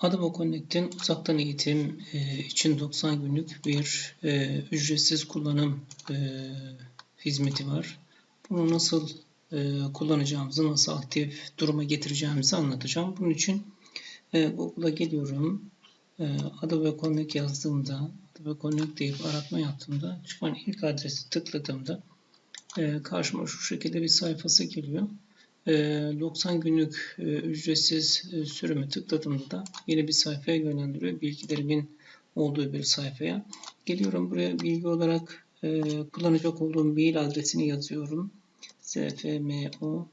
Adobe Connect'in uzaktan eğitim e, için 90 günlük bir e, ücretsiz kullanım e, hizmeti var. Bunu nasıl kullanacağımızı, nasıl aktif duruma getireceğimizi anlatacağım. Bunun için Google'a geliyorum. Adobe Connect yazdığımda, Adobe Connect deyip aratma yaptığımda çıkan ilk adresi tıkladığımda karşıma şu şekilde bir sayfası geliyor. 90 ee, günlük e, ücretsiz e, sürümü tıkladığımda da yeni bir sayfaya yönlendiriyor. Bilgilerimin olduğu bir sayfaya. Geliyorum buraya bilgi olarak e, kullanacak olduğum mail adresini yazıyorum. sfmo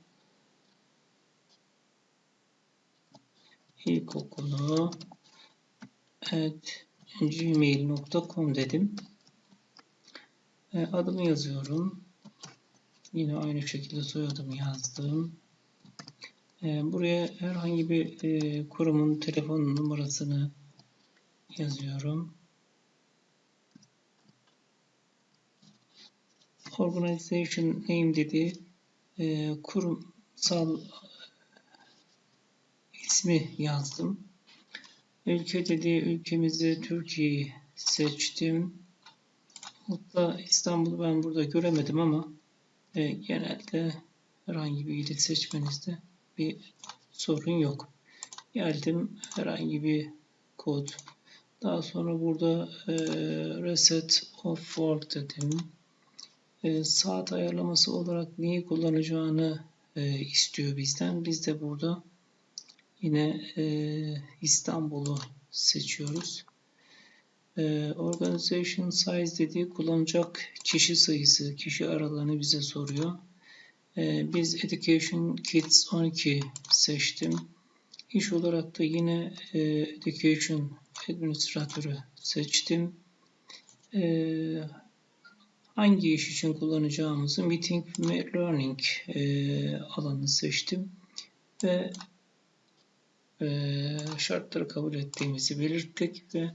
ilkokulu at gmail.com dedim. Adımı yazıyorum. Yine aynı şekilde soyadımı yazdım. Ee, buraya herhangi bir e, kurumun telefon numarasını yazıyorum. Organization name dedi. E, kurumsal ismi yazdım. Ülke dedi. Ülkemizi Türkiye'yi seçtim. Hatta İstanbul'u ben burada göremedim ama e, genelde herhangi bir ili seçmenizde bir sorun yok. Geldim herhangi bir kod. Daha sonra burada e, reset of work dedim. E, saat ayarlaması olarak neyi kullanacağını e, istiyor bizden. Biz de burada yine e, İstanbul'u seçiyoruz. E, organization size dediği kullanacak kişi sayısı, kişi aralığını bize soruyor. Ee, biz Education Kids 12 seçtim. İş olarak da yine e, Education Administratörü seçtim. E, hangi iş için kullanacağımızı Meeting Learning e, alanını seçtim. Ve e, şartları kabul ettiğimizi belirttik ve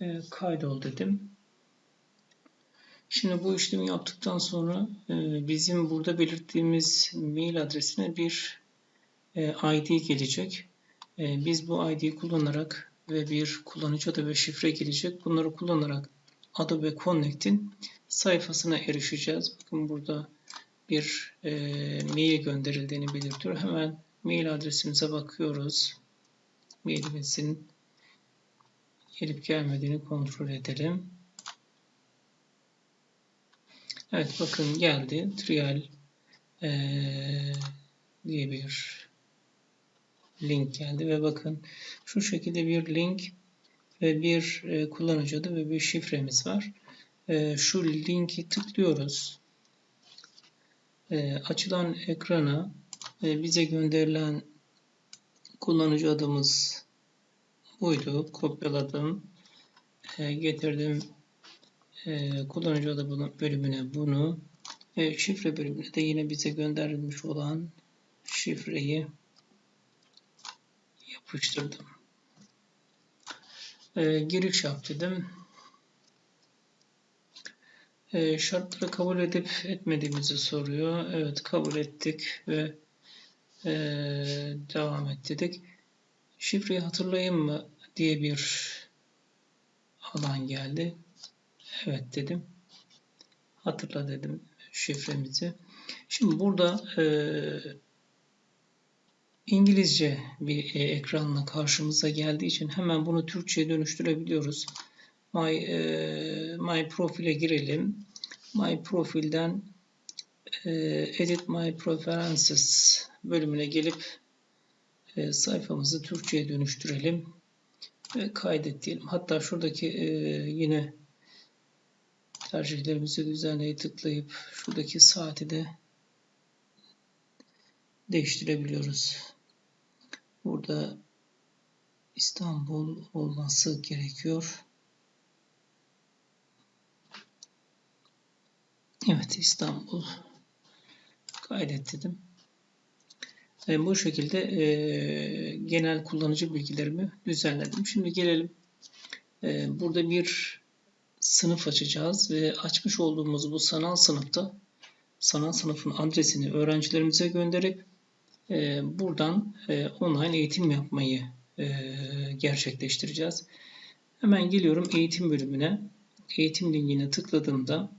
e, kaydol dedim. Şimdi bu işlemi yaptıktan sonra e, bizim burada belirttiğimiz mail adresine bir e, ID gelecek. E, biz bu ID'yi kullanarak ve bir kullanıcı adı ve şifre gelecek. Bunları kullanarak Adobe Connect'in sayfasına erişeceğiz. Bakın burada bir mail gönderildiğini belirtiyor. Hemen mail adresimize bakıyoruz. Mailimizin gelip gelmediğini kontrol edelim. Evet bakın geldi. Trial ee, diye bir link geldi ve bakın şu şekilde bir link ve bir e, kullanıcı adı ve bir şifremiz var. E, şu linki tıklıyoruz. E, açılan ekrana e, bize gönderilen kullanıcı adımız buydu. Kopyaladım. E, getirdim e, kullanıcı adı bölümüne bunu ve şifre bölümüne de yine bize gönderilmiş olan şifreyi yapıştırdım. E, giriş yap dedim. E, şartları kabul edip etmediğimizi soruyor. Evet kabul ettik ve e, devam et dedik. Şifreyi hatırlayayım mı diye bir alan geldi. Evet dedim. Hatırla dedim şifremizi. Şimdi burada e, İngilizce bir e, ekranla karşımıza geldiği için hemen bunu Türkçe'ye dönüştürebiliyoruz. My, e, my profile girelim. My profilden e, Edit My Preferences bölümüne gelip e, sayfamızı Türkçe'ye dönüştürelim ve kaydet diyelim. Hatta şuradaki e, yine tercihlerimizi düzenleye tıklayıp şuradaki saati de değiştirebiliyoruz. Burada İstanbul olması gerekiyor. Evet İstanbul kaydet dedim. E, bu şekilde e, genel kullanıcı bilgilerimi düzenledim. Şimdi gelelim. E, burada bir sınıf açacağız ve açmış olduğumuz bu sanal sınıfta sanal sınıfın adresini öğrencilerimize gönderip e, buradan e, online eğitim yapmayı e, gerçekleştireceğiz. Hemen geliyorum eğitim bölümüne. Eğitim linkine tıkladığımda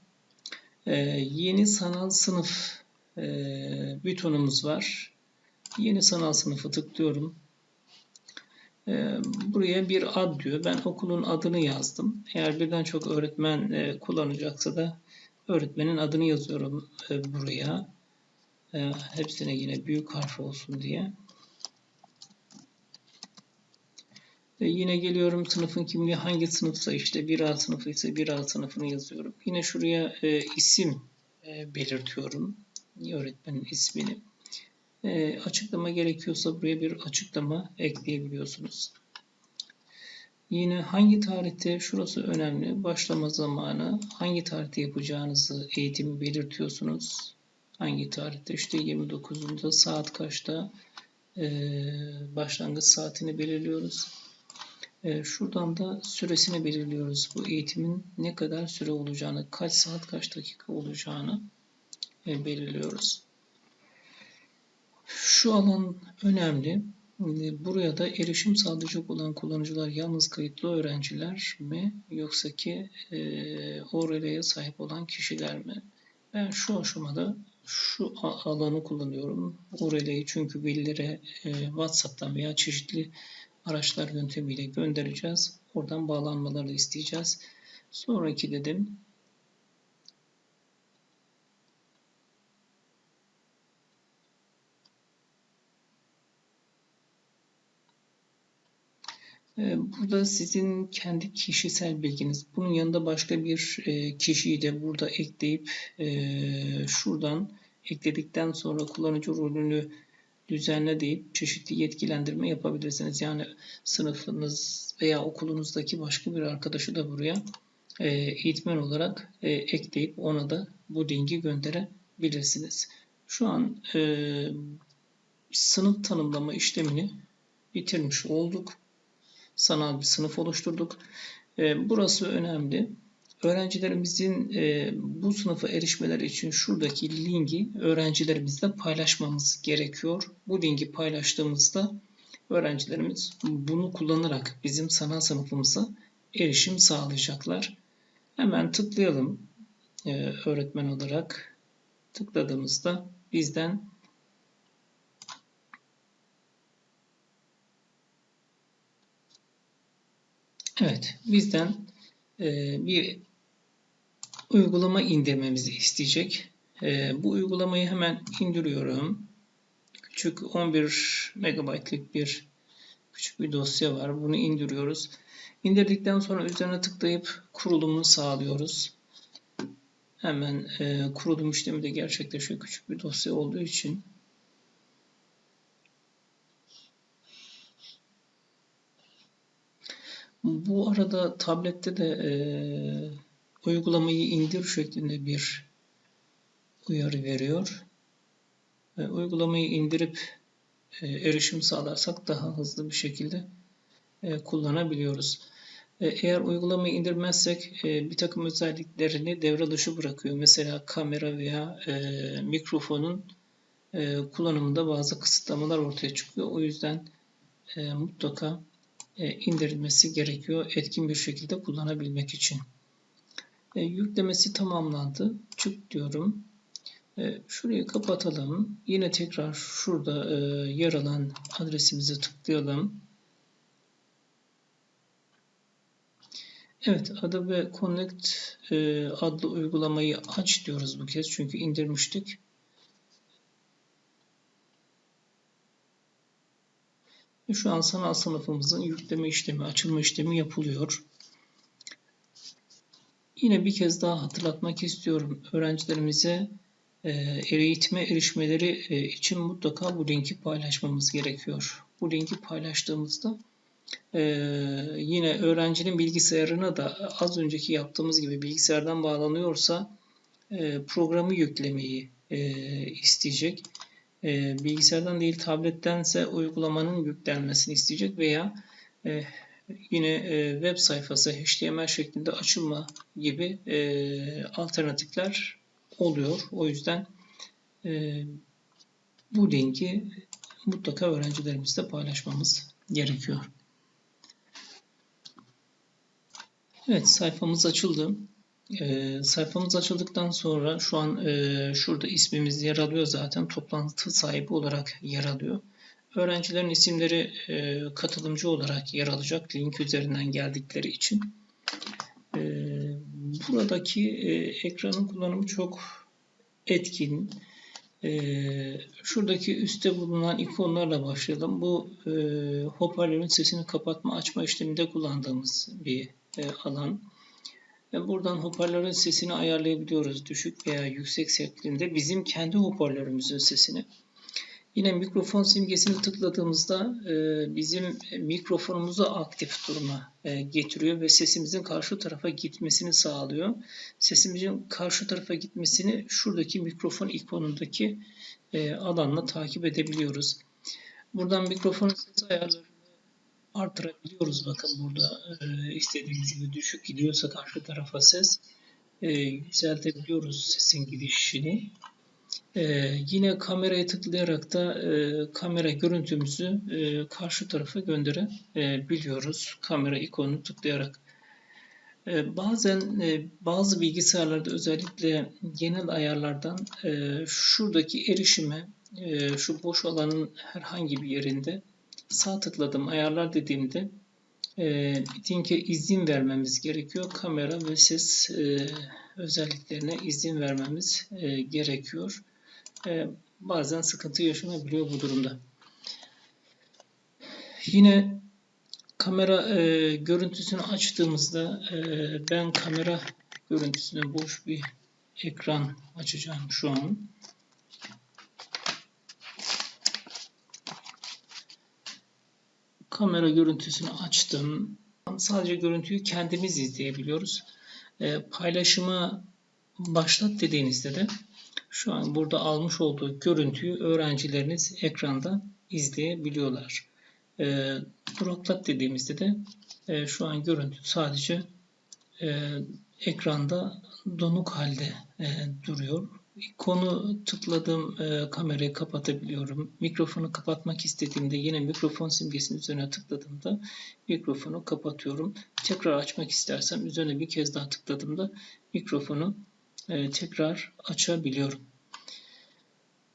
e, yeni sanal sınıf e, butonumuz var. Yeni sanal sınıfı tıklıyorum. E, buraya bir ad diyor. Ben okulun adını yazdım. Eğer birden çok öğretmen e, kullanacaksa da öğretmenin adını yazıyorum e, buraya. E, hepsine yine büyük harf olsun diye. Yine geliyorum sınıfın kimliği hangi sınıfsa işte 1A sınıfı ise 1A sınıfını yazıyorum. Yine şuraya isim belirtiyorum. Öğretmenin ismini. E, açıklama gerekiyorsa buraya bir açıklama ekleyebiliyorsunuz. Yine hangi tarihte, şurası önemli, başlama zamanı, hangi tarihte yapacağınızı eğitimi belirtiyorsunuz. Hangi tarihte, işte 29'unda saat kaçta e, başlangıç saatini belirliyoruz. E, şuradan da süresini belirliyoruz. Bu eğitimin ne kadar süre olacağını, kaç saat, kaç dakika olacağını e, belirliyoruz. Şu alan önemli. Buraya da erişim sağlayacak olan kullanıcılar yalnız kayıtlı öğrenciler mi yoksa ki e, ORL'ye sahip olan kişiler mi? Ben şu aşamada şu alanı kullanıyorum. ORL'yi çünkü velilere e, WhatsApp'tan veya çeşitli araçlar yöntemiyle göndereceğiz. Oradan bağlanmaları isteyeceğiz. Sonraki dedim burada sizin kendi kişisel bilginiz. Bunun yanında başka bir e, kişiyi de burada ekleyip e, şuradan ekledikten sonra kullanıcı rolünü düzenle deyip çeşitli yetkilendirme yapabilirsiniz. Yani sınıfınız veya okulunuzdaki başka bir arkadaşı da buraya e, eğitmen olarak ekleyip ona da bu linki gönderebilirsiniz. Şu an sınıf tanımlama işlemini bitirmiş olduk sanal bir sınıf oluşturduk. E, burası önemli. Öğrencilerimizin e, bu sınıfa erişmeleri için şuradaki linki öğrencilerimizle paylaşmamız gerekiyor. Bu linki paylaştığımızda öğrencilerimiz bunu kullanarak bizim sanal sınıfımıza erişim sağlayacaklar. Hemen tıklayalım e, öğretmen olarak. Tıkladığımızda bizden Evet, bizden e, bir uygulama indirmemizi isteyecek. E, bu uygulamayı hemen indiriyorum. Küçük 11 megabaytlık bir küçük bir dosya var. Bunu indiriyoruz. İndirdikten sonra üzerine tıklayıp kurulumunu sağlıyoruz. Hemen e, kurulum işlemi de gerçekleşiyor. Küçük bir dosya olduğu için Bu arada tablette de e, uygulamayı indir şeklinde bir uyarı veriyor. E, uygulamayı indirip e, erişim sağlarsak daha hızlı bir şekilde e, kullanabiliyoruz. E, eğer uygulamayı indirmezsek e, bir takım özelliklerini devre dışı bırakıyor. Mesela kamera veya e, mikrofonun e, kullanımında bazı kısıtlamalar ortaya çıkıyor. O yüzden e, mutlaka indirilmesi gerekiyor etkin bir şekilde kullanabilmek için. E, yüklemesi tamamlandı. Çık diyorum. E, şurayı kapatalım. Yine tekrar şurada yer alan adresimize tıklayalım. Evet, Adobe Connect adlı uygulamayı aç diyoruz bu kez çünkü indirmiştik. Şu an sanal sınıfımızın yükleme işlemi, açılma işlemi yapılıyor. Yine bir kez daha hatırlatmak istiyorum. Öğrencilerimize e, eğitime erişmeleri e, için mutlaka bu linki paylaşmamız gerekiyor. Bu linki paylaştığımızda e, yine öğrencinin bilgisayarına da az önceki yaptığımız gibi bilgisayardan bağlanıyorsa programı yüklemeyi isteyecek e, bilgisayardan değil tablettense uygulamanın yüklenmesini isteyecek veya e, yine e, web sayfası HTML şeklinde açılma gibi e, alternatifler oluyor. O yüzden e, bu linki mutlaka öğrencilerimizle paylaşmamız gerekiyor. Evet sayfamız açıldı. Ee, sayfamız açıldıktan sonra şu an e, şurada ismimiz yer alıyor zaten. Toplantı sahibi olarak yer alıyor. Öğrencilerin isimleri e, katılımcı olarak yer alacak link üzerinden geldikleri için. E, buradaki e, ekranın kullanımı çok etkin. E, şuradaki üstte bulunan ikonlarla başlayalım. Bu e, hoparlörün sesini kapatma açma işleminde kullandığımız bir e, alan. E, buradan hoparlörün sesini ayarlayabiliyoruz. Düşük veya yüksek şeklinde. Bizim kendi hoparlörümüzün sesini. Yine mikrofon simgesini tıkladığımızda e, bizim mikrofonumuzu aktif duruma e, getiriyor ve sesimizin karşı tarafa gitmesini sağlıyor. Sesimizin karşı tarafa gitmesini şuradaki mikrofon ikonundaki e, alanla takip edebiliyoruz. Buradan mikrofonun ses ayarlarını artırabiliyoruz. Bakın burada istediğimiz gibi düşük gidiyorsa karşı tarafa ses yükseltebiliyoruz sesin gidişini. Ee, yine kameraya tıklayarak da e, kamera görüntümüzü e, karşı tarafa gönderebiliyoruz. Kamera ikonunu tıklayarak. E, bazen e, bazı bilgisayarlarda özellikle genel ayarlardan e, şuradaki erişime e, şu boş alanın herhangi bir yerinde sağ tıkladım ayarlar dediğimde e, Biting'e izin vermemiz gerekiyor. Kamera ve ses e, özelliklerine izin vermemiz e, gerekiyor e, bazen sıkıntı yaşanabiliyor bu durumda. Yine kamera e, görüntüsünü açtığımızda e, ben kamera görüntüsüne boş bir ekran açacağım şu an. Kamera görüntüsünü açtım. Sadece görüntüyü kendimiz izleyebiliyoruz. E, paylaşımı başlat dediğinizde de şu an burada almış olduğu görüntüyü öğrencileriniz ekranda izleyebiliyorlar. E, duraklat dediğimizde de e, şu an görüntü sadece e, ekranda donuk halde e, duruyor. Konu tıkladığım e, kamerayı kapatabiliyorum. Mikrofonu kapatmak istediğimde yine mikrofon simgesinin üzerine tıkladığımda mikrofonu kapatıyorum. Tekrar açmak istersem üzerine bir kez daha tıkladığımda mikrofonu e, tekrar açabiliyorum.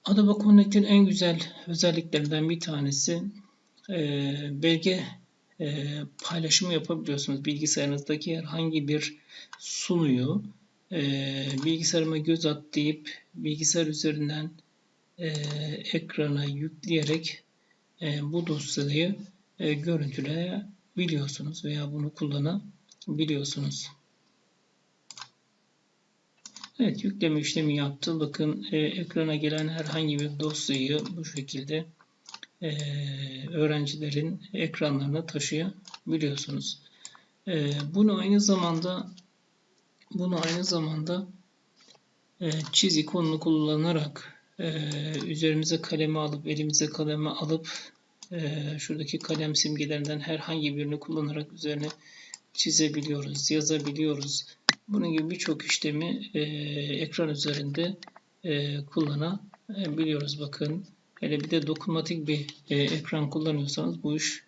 Adobe Connect'in en güzel özelliklerinden bir tanesi e, belge e, paylaşımı yapabiliyorsunuz. Bilgisayarınızdaki herhangi bir sunuyu e, bilgisayarıma göz at deyip bilgisayar üzerinden e, ekrana yükleyerek e, bu dosyayı e, görüntüleyebiliyorsunuz veya bunu kullanabiliyorsunuz. Evet yükleme işlemi yaptı. Bakın e, ekrana gelen herhangi bir dosyayı bu şekilde e, öğrencilerin ekranlarına taşıyabiliyorsunuz. E, bunu aynı zamanda bunu aynı zamanda e, çiz ikonunu kullanarak e, üzerimize kalemi alıp elimize kalemi alıp e, şuradaki kalem simgelerinden herhangi birini kullanarak üzerine çizebiliyoruz, yazabiliyoruz. Bunun gibi birçok işlemi e, ekran üzerinde e, kullanabiliyoruz. Bakın hele bir de dokunmatik bir e, ekran kullanıyorsanız bu iş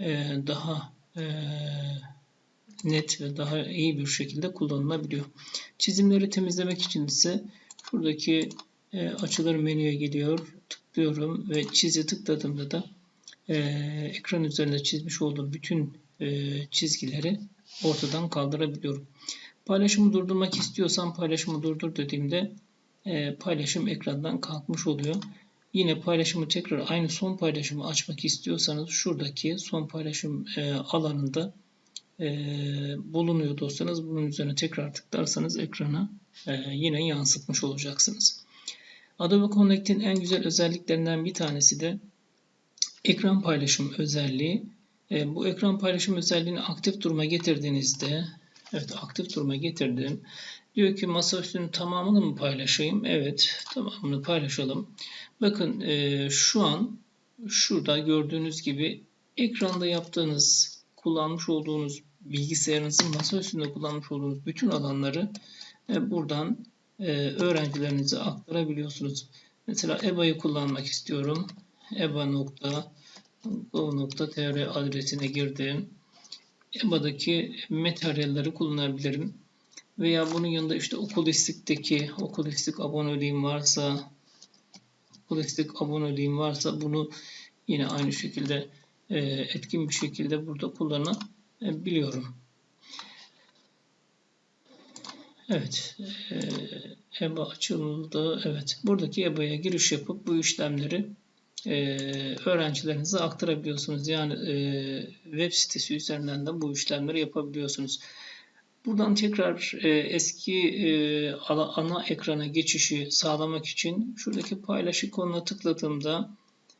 e, daha e, net ve daha iyi bir şekilde kullanılabiliyor. Çizimleri temizlemek için ise şuradaki e, açılır menüye geliyor. Tıklıyorum ve çizi tıkladığımda da e, ekran üzerinde çizmiş olduğum bütün e, çizgileri ortadan kaldırabiliyorum. Paylaşımı durdurmak istiyorsam paylaşımı durdur dediğimde e, paylaşım ekrandan kalkmış oluyor. Yine paylaşımı tekrar aynı son paylaşımı açmak istiyorsanız şuradaki son paylaşım e, alanında e, bulunuyor dosyanız. Bunun üzerine tekrar tıklarsanız ekrana e, yine yansıtmış olacaksınız. Adobe Connect'in en güzel özelliklerinden bir tanesi de ekran paylaşım özelliği. E, bu ekran paylaşım özelliğini aktif duruma getirdiğinizde Evet aktif duruma getirdim. Diyor ki masaüstünün tamamını mı paylaşayım? Evet tamamını paylaşalım. Bakın e, şu an şurada gördüğünüz gibi ekranda yaptığınız kullanmış olduğunuz bilgisayarınızın masa üstünde kullanmış olduğunuz bütün alanları e, buradan e, öğrencilerinize aktarabiliyorsunuz. Mesela EBA'yı kullanmak istiyorum. eba.gov.tr adresine girdim. EBA'daki materyalleri kullanabilirim. Veya bunun yanında işte Okulistik'teki Okulistik aboneliğim varsa Okulistik aboneliğim varsa bunu yine aynı şekilde e, etkin bir şekilde burada kullanabiliyorum. Evet. E, EBA açıldı. Evet. Buradaki EBA'ya giriş yapıp bu işlemleri e, öğrencilerinize aktarabiliyorsunuz. Yani e, web sitesi üzerinden de bu işlemleri yapabiliyorsunuz. Buradan tekrar e, eski e, ana, ana ekrana geçişi sağlamak için şuradaki paylaş ikonuna tıkladığımda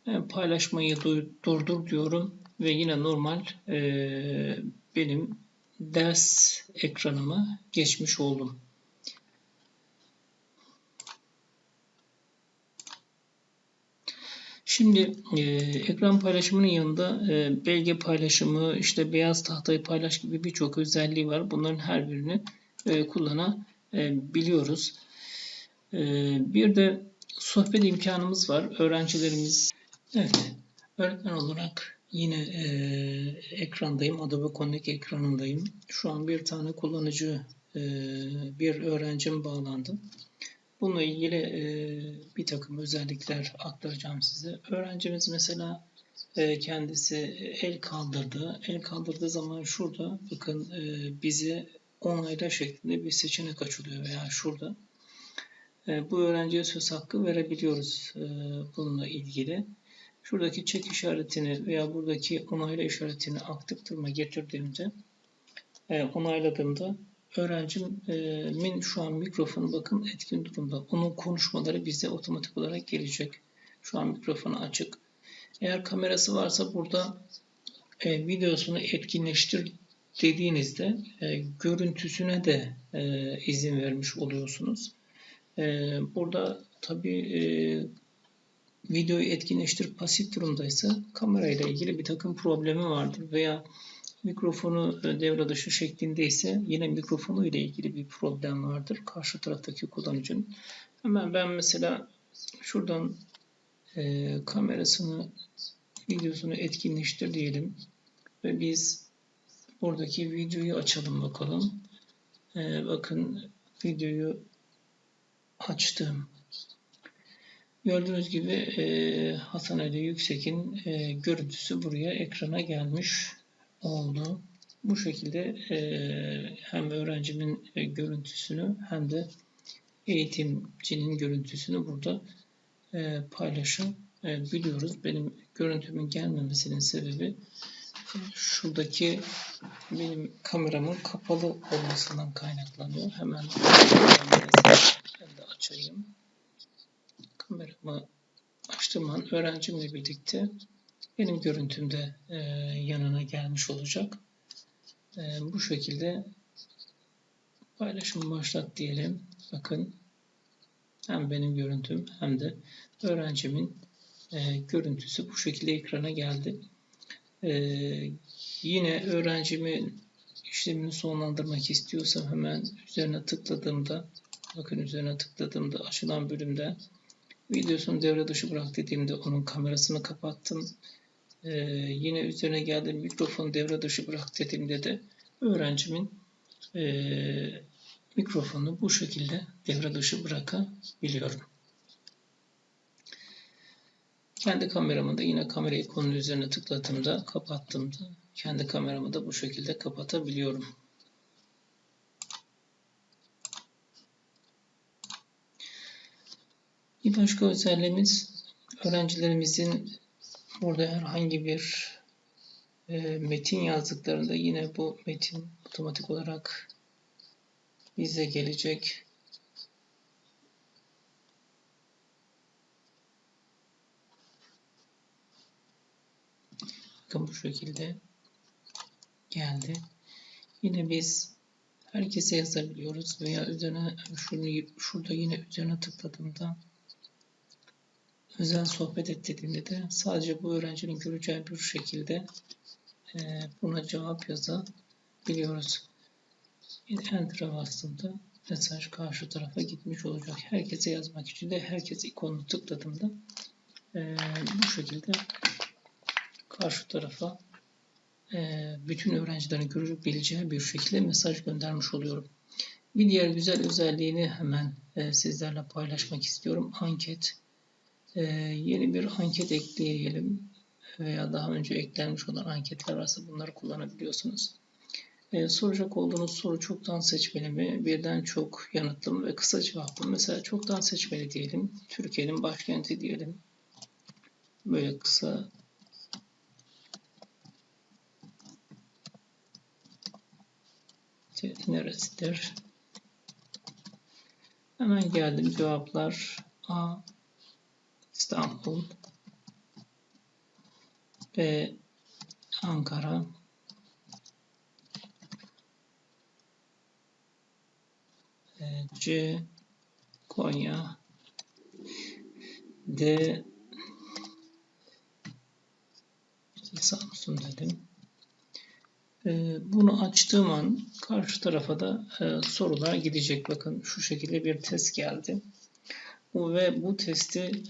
e, paylaşmayı durdur diyorum ve yine normal e, benim ders ekranıma geçmiş oldum. Şimdi e, ekran paylaşımının yanında e, belge paylaşımı, işte beyaz tahtayı paylaş gibi birçok özelliği var. Bunların her birini e, kullanabiliyoruz. E, bir de sohbet imkanımız var. Öğrencilerimiz, evet, öğretmen olarak yine e, ekrandayım. Adobe Connect ekranındayım. Şu an bir tane kullanıcı, e, bir öğrencim bağlandı. Bununla ilgili e, bir takım özellikler aktaracağım size. Öğrencimiz mesela e, kendisi el kaldırdı. El kaldırdığı zaman şurada bakın e, bize onayla şeklinde bir seçenek açılıyor veya şurada. E, bu öğrenciye söz hakkı verebiliyoruz e, bununla ilgili. Şuradaki çek işaretini veya buradaki onayla işaretini aktif duruma getirdiğimde e, onayladığımda öğrencimin şu an mikrofonu bakın etkin durumda. Onun konuşmaları bize otomatik olarak gelecek. Şu an mikrofonu açık. Eğer kamerası varsa burada e, videosunu etkinleştir dediğinizde e, görüntüsüne de e, izin vermiş oluyorsunuz. E, burada tabi e, videoyu etkinleştir pasif durumdaysa kamerayla ilgili bir takım problemi vardır veya Mikrofonu e, devre dışı şeklinde ise yine mikrofonu ile ilgili bir problem vardır karşı taraftaki kullanıcının. Hemen ben mesela şuradan e, kamerasını videosunu etkinleştir diyelim ve biz buradaki videoyu açalım bakalım. E, bakın videoyu açtım. Gördüğünüz gibi e, Hasan Ali Yüksek'in e, görüntüsü buraya ekrana gelmiş oldu. Bu şekilde e, hem öğrencimin e, görüntüsünü hem de eğitimcinin görüntüsünü burada e, paylaşabiliyoruz. Benim görüntümün gelmemesinin sebebi şuradaki benim kameramın kapalı olmasından kaynaklanıyor. Hemen açayım. Kameramı açtığım an öğrencimle birlikte benim görüntüm de e, yanına gelmiş olacak. E, bu şekilde paylaşımı başlat diyelim. Bakın hem benim görüntüm hem de öğrencimin e, görüntüsü bu şekilde ekrana geldi. E, yine öğrencimin işlemini sonlandırmak istiyorsam hemen üzerine tıkladığımda bakın üzerine tıkladığımda açılan bölümde videosunu devre dışı bırak dediğimde onun kamerasını kapattım. Ee, yine üzerine geldiğim mikrofon devre dışı bırak dediğimde de öğrencimin e, mikrofonu bu şekilde devre dışı bırakabiliyorum. Kendi kameramı da yine kamera ikonunun üzerine tıkladığımda, kapattığımda kendi kameramı da bu şekilde kapatabiliyorum. Bir başka özelliğimiz öğrencilerimizin Burada herhangi bir e, metin yazdıklarında yine bu metin otomatik olarak bize gelecek. Bakın bu şekilde geldi. Yine biz herkese yazabiliyoruz veya üzerine şunu şurada yine üzerine tıkladığımda özel sohbet et dediğimde de sadece bu öğrencinin göreceği bir şekilde e, buna cevap yazabiliyoruz. Enter'a bastığımda mesaj karşı tarafa gitmiş olacak. Herkese yazmak için de herkes ikonunu tıkladığımda e, bu şekilde karşı tarafa e, bütün öğrencilerin görebileceği bir şekilde mesaj göndermiş oluyorum. Bir diğer güzel özelliğini hemen e, sizlerle paylaşmak istiyorum. Anket. E, yeni bir anket ekleyelim veya daha önce eklenmiş olan anketler varsa bunları kullanabiliyorsunuz. E, soracak olduğunuz soru çoktan seçmeli mi, birden çok yanıtlı mı ve kısa cevaplı. Mesela çoktan seçmeli diyelim. Türkiye'nin başkenti diyelim. Böyle kısa neresidir? Hemen geldim cevaplar. A. İstanbul. B. Ankara. C. Konya. D. Samsun dedim. E, bunu açtığım an karşı tarafa da e, sorular gidecek. Bakın şu şekilde bir test geldi. Ve bu testi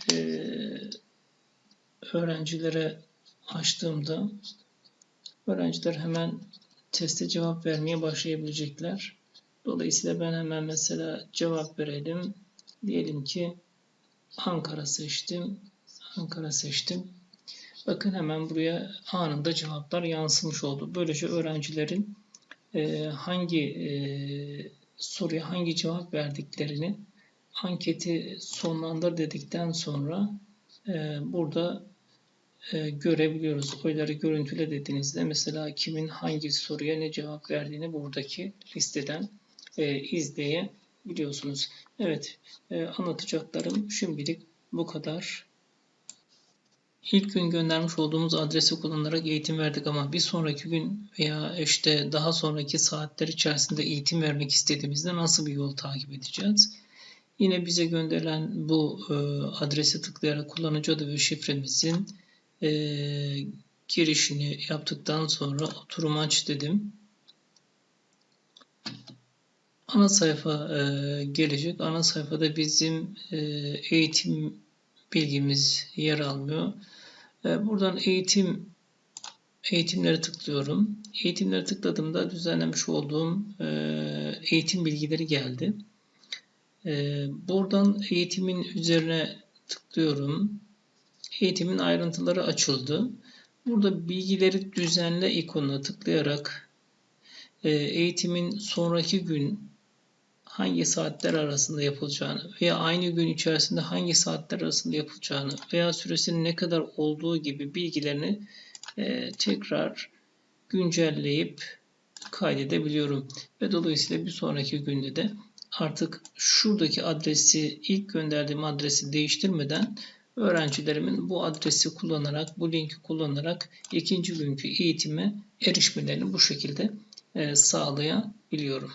öğrencilere açtığımda öğrenciler hemen teste cevap vermeye başlayabilecekler. Dolayısıyla ben hemen mesela cevap verelim. Diyelim ki Ankara seçtim. Ankara seçtim. Bakın hemen buraya anında cevaplar yansımış oldu. Böylece öğrencilerin e, hangi e, soruya hangi cevap verdiklerini anketi sonlandır dedikten sonra e, burada e, görebiliyoruz. Oyları görüntüle dediğinizde mesela kimin hangi soruya ne cevap verdiğini buradaki listeden e, izleyebiliyorsunuz. Evet e, anlatacaklarım şimdilik bu kadar. İlk gün göndermiş olduğumuz adresi kullanarak eğitim verdik ama bir sonraki gün veya işte daha sonraki saatler içerisinde eğitim vermek istediğimizde nasıl bir yol takip edeceğiz? Yine bize gönderilen bu e, adresi tıklayarak kullanıcı adı ve şifremizin e, girişini yaptıktan sonra oturum aç dedim. Ana sayfa e, gelecek. Ana sayfada bizim e, eğitim bilgimiz yer almıyor. E, buradan eğitim eğitimlere tıklıyorum. Eğitimlere tıkladığımda düzenlemiş olduğum e, eğitim bilgileri geldi. E, buradan eğitimin üzerine tıklıyorum. Eğitimin ayrıntıları açıldı. Burada bilgileri düzenle ikonuna tıklayarak eğitimin sonraki gün hangi saatler arasında yapılacağını veya aynı gün içerisinde hangi saatler arasında yapılacağını veya süresinin ne kadar olduğu gibi bilgilerini e, tekrar güncelleyip kaydedebiliyorum. Ve dolayısıyla bir sonraki günde de artık şuradaki adresi ilk gönderdiğim adresi değiştirmeden öğrencilerimin bu adresi kullanarak bu linki kullanarak ikinci günkü eğitime erişmelerini bu şekilde e, sağlayabiliyorum.